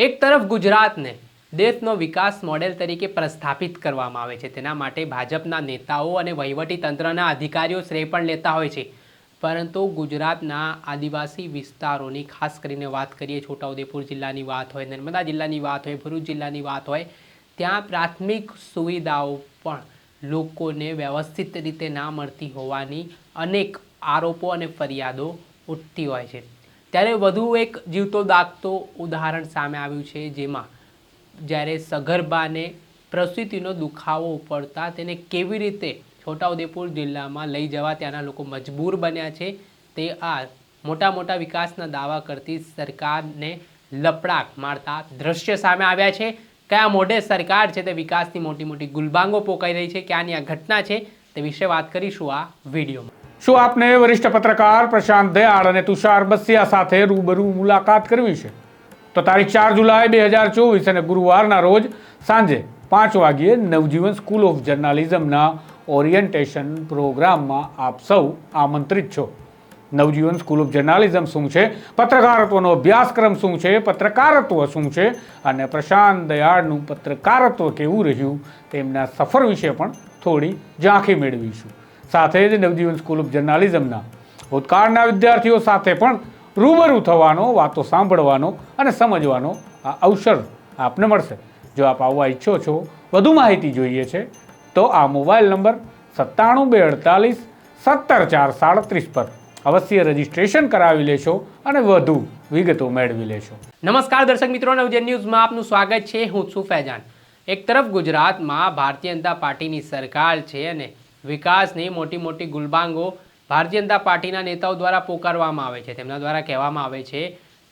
એક તરફ ગુજરાતને દેશનો વિકાસ મોડેલ તરીકે પ્રસ્થાપિત કરવામાં આવે છે. તેના માટે ભાજપના નેતાઓ અને વહીવટી તંત્રના અધિકારીઓ શ્રેય પણ લેતા હોય છે. પરંતુ ગુજરાતના આદિવાસી વિસ્તારોની ખાસ કરીને વાત કરીએ, છોટાઉદેપુર જિલ્લાની વાત હોય, નર્મદા જિલ્લાની વાત હોય, ભરૂચ જિલ્લાની વાત હોય, ત્યાં પ્રાથમિક સુવિધાઓ પણ લોકોને વ્યવસ્થિત રીતે ના મળતી હોવાની અનેક આરોપો અને ફરિયાદો ઉઠતી હોય છે. ત્યારે વધુ એક જીવતો દાગતો ઉદાહરણ સામે આવ્યું છે, જેમાં જ્યારે સગર્ભાને પ્રસૂતિનો દુખાવો ઉપડતા તેને કેવી રીતે છોટાઉદેપુર જિલ્લામાં લઈ જવા ત્યાંના લોકો મજબૂર બન્યા છે, તે આ મોટા મોટા વિકાસના દાવા કરતી સરકારને લપડાક મારતા દ્રશ્ય સામે આવ્યા છે. કયા મોઢે સરકાર છે તે વિકાસની મોટી મોટી ગુલબાંગો પોકાઈ રહી છે, ક્યાંની આ ઘટના છે તે વિશે વાત કરીશું આ વિડીયોમાં. શું આપને વરિષ્ઠ પત્રકાર પ્રશાંત દયાળ અને તુષાર બસિયા સાથે રૂબરૂ મુલાકાત કરવી છે? તો તારીખ ચાર જુલાઈ બે હજાર ચોવીસ અને ગુરુવારના રોજ સાંજે પાંચ વાગ્યે નવજીવન સ્કૂલ ઓફ જર્નાલિઝમના ઓરિએન્ટેશન પ્રોગ્રામમાં આપ સૌ આમંત્રિત છો. નવજીવન સ્કૂલ ઓફ જર્નાલિઝમ શું છે? પત્રકારત્વનો અભ્યાસક્રમ શું છે? પત્રકારત્વ શું છે? અને પ્રશાંત દયાળનું પત્રકારત્વ કેવું રહ્યું? તેમના સફર વિશે પણ થોડી ઝાંખી મેળવીશું. સાથે જ નવજીવન સ્કૂલ ઓફ જર્નાલિઝમના ભૂતકાળના વિદ્યાર્થીઓ સાથે પણ રૂબરૂ થવાનો, વાતો સાંભળવાનો અને સમજવાનો આ અવસર આપને મળશે. જો આપ આવવા ઈચ્છો છો, વધુ માહિતી જોઈએ છે, તો આ મોબાઈલ નંબર સત્તાણું બે અડતાલીસ સત્તર ચાર સાડત્રીસ પર અવશ્ય રજીસ્ટ્રેશન કરાવી લેશો અને વધુ વિગતો મેળવી લેશો. નમસ્કાર દર્શક મિત્રો, નવજન ન્યૂઝમાં આપનું સ્વાગત છે. હું છું ફૈજાન એક તરફ ગુજરાતમાં ભારતીય જનતા પાર્ટીની સરકાર છે અને વિકાસની મોટી મોટી ગુલબાંગો ભારતીય જનતા પાર્ટીના નેતાઓ દ્વારા પોકારવામાં આવે છે. તેમના દ્વારા કહેવામાં આવે છે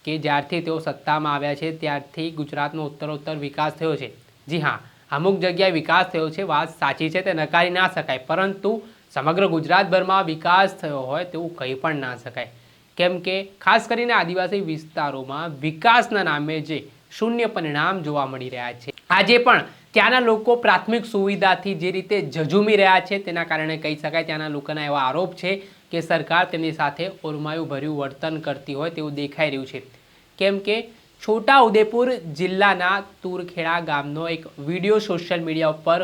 કે જ્યારથી તેઓ સત્તામાં આવ્યા છે, ત્યારથી ગુજરાતનો ઉત્તરોત્તર વિકાસ થયો છે. જી હા, અમુક જગ્યાએ વિકાસ થયો છે, વાત સાચી છે, તે નકારી ના શકાય. પરંતુ સમગ્ર ગુજરાતભરમાં વિકાસ થયો હોય તેવું કહી પણ ના શકાય. કેમ કે ખાસ કરીને આદિવાસી વિસ્તારોમાં વિકાસના નામે જે શૂન્ય પરિણામ જોવા મળી રહ્યા છે. આજે પણ ત્યાંના લોકો પ્રાથમિક સુવિધાથી જે રીતે ઝઝૂમી રહ્યા છે, તેના કારણે કહી શકાય ત્યાંના લોકોના એવા આરોપ છે કે સરકાર તેમની સાથે ઓરમાયું ભર્યું વર્તન કરતી હોય તેવું દેખાઈ રહ્યું છે. કેમ કે છોટા ઉદેપુર જિલ્લાના તુરખેડા ગામનો એક વીડિયો સોશિયલ મીડિયા ઉપર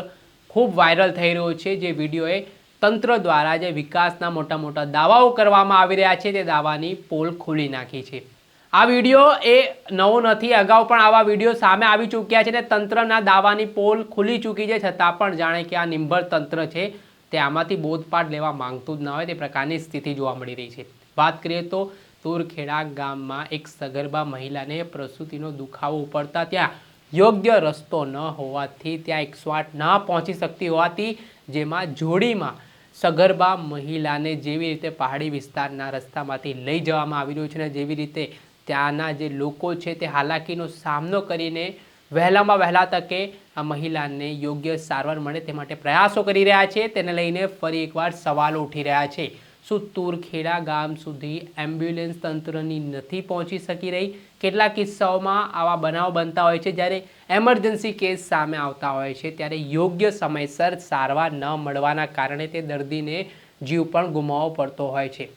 ખૂબ વાયરલ થઈ રહ્યો છે, જે વિડીયોએ તંત્ર દ્વારા જે વિકાસના મોટા મોટા દાવાઓ કરવામાં આવી રહ્યા છે, તે દાવાની પોલ ખોલી નાખી છે. આ વીડિયો એ નવો નથી, અગાઉ પણ આવા વીડિયો સામે આવી ચૂક્યા છે ને તંત્રના દાવાની પોલ ખુલી ચૂકી છે, છતાં પણ જાણે કે આ નિંબળ તંત્ર છે, તે આમાંથી બોધપાઠ લેવા માંગતું જ ના હોય, તે પ્રકારની સ્થિતિ જોવા મળી રહી છે. વાત કરીએ તો તુરખેડા ગામમાં એક સગર્ભા મહિલાને પ્રસૂતિનો દુખાવો ઉપડતા ત્યાં યોગ્ય રસ્તો ન હોવાથી ત્યાં એકસો આઠ ન પહોંચી શકતી હોવાથી જેમાં જોડીમાં સગર્ભા મહિલાને જેવી રીતે પહાડી વિસ્તારના રસ્તામાંથી લઈ જવામાં આવી રહ્યું છે ને જેવી રીતે ત્યાંના જે લોકો છે તે હાલાકીનો સામનો કરીને વહેલામાં વહેલા તકે આ મહિલાને યોગ્ય સારવાર મળે તે માટે પ્રયાસો કરી રહ્યા છે. તેને લઈને ફરી એકવાર સવાલો ઉઠી રહ્યા છે. શું તુરખેડા ગામ સુધી એમ્બ્યુલન્સ તંત્રની નથી પહોંચી શકી રહી? કેટલાક કિસ્સાઓમાં આવા બનાવ બનતા હોય છે જ્યારે એમરજન્સી કેસ સામે આવતા હોય છે ત્યારે યોગ્ય સમયસર સારવાર ન મળવાના કારણે તે દર્દીને જીવ પણ ગુમાવવો પડતો હોય છે.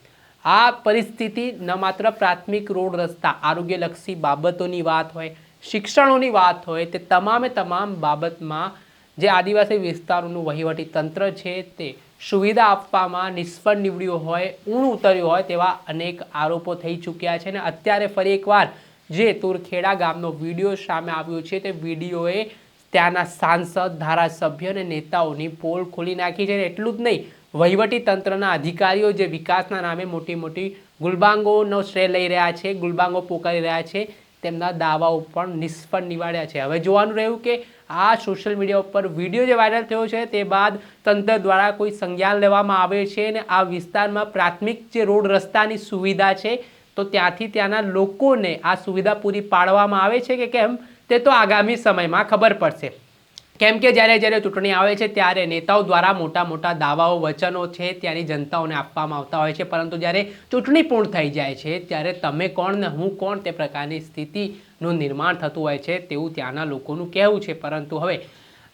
આ પરિસ્થિતિ ન માત્ર પ્રાથમિક રોડ રસ્તા, આરોગ્યલક્ષી બાબતોની વાત હોય, શિક્ષણોની વાત હોય, તે તમામે તમામ બાબતમાં જે આદિવાસી વિસ્તારોનું વહીવટી તંત્ર છે તે સુવિધા આપવામાં નિષ્ફળ નીવડ્યું હોય ઊણ ઉતર્યું હોય તેવા અનેક આરોપો થઈ ચૂક્યા છે અને અત્યારે ફરી એકવાર જે તુરખેડા ગામનો વીડિયો સામે આવ્યો છે, તે વિડીયોએ ત્યાંના સાંસદ, ધારાસભ્ય અને નેતાઓની પોલ ખોલી નાખી છે એટલું જ નહીં વહીવટી તંત્રના અધિકારીઓ જે વિકાસના નામે મોટી મોટી ગુલબાંગોનો શ્રેય લઈ રહ્યા છે, ગુલબાંગો પોકારી રહ્યા છે, તેમના દાવાઓ પણ નિષ્ફળ નિવાડ્યા છે. હવે જોવાનું રહ્યું કે આ સોશિયલ મીડિયા ઉપર વીડિયો જે વાયરલ થયો છે, તે બાદ તંત્ર દ્વારા કોઈ સંજ્ઞાન લેવામાં આવે છે અને આ વિસ્તારમાં પ્રાથમિક જે રોડ રસ્તાની સુવિધા છે, તો ત્યાંથી ત્યાંના લોકોને આ સુવિધા પૂરી પાડવામાં આવે છે કે કેમ, તે તો આગામી સમયમાં ખબર પડશે. કેમ કે જ્યારે જ્યારે ચૂંટણી આવે છે ત્યારે નેતાઓ દ્વારા મોટા મોટા દાવાઓ, વચનો છે ત્યાંની જનતાઓને આપવામાં આવતા હોય છે. પરંતુ જ્યારે ચૂંટણી પૂર્ણ થઈ જાય છે, ત્યારે તમે કોણ ને હું કોણ તે પ્રકારની સ્થિતિનું નિર્માણ થતું હોય છે તેવું ત્યાંના લોકોનું કહેવું છે. પરંતુ હવે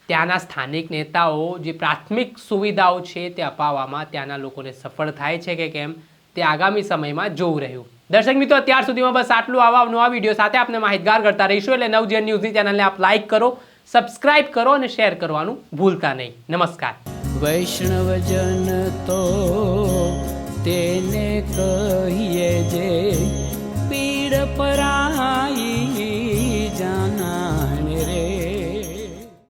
ત્યાંના સ્થાનિક નેતાઓ જે પ્રાથમિક સુવિધાઓ છે તે અપાવવામાં ત્યાંના લોકોને સફળ થાય છે કે કેમ તે આગામી સમયમાં જોવું રહ્યું. દર્શક મિત્રો, અત્યાર સુધીમાં બસ આટલું. આવા નવા વીડિયો સાથે આપણે માહિતગાર કરતા રહીશું. એટલે નવજીવન ન્યૂઝની ચેનલને આપ લાઈક કરો. સબસ્ક્રાઇબ કરો અને શેર કરવાનું ભૂલતા નહીં. નમસ્કાર. વૈષ્ણવજન તો તેને કહીએ જે, પીડ પર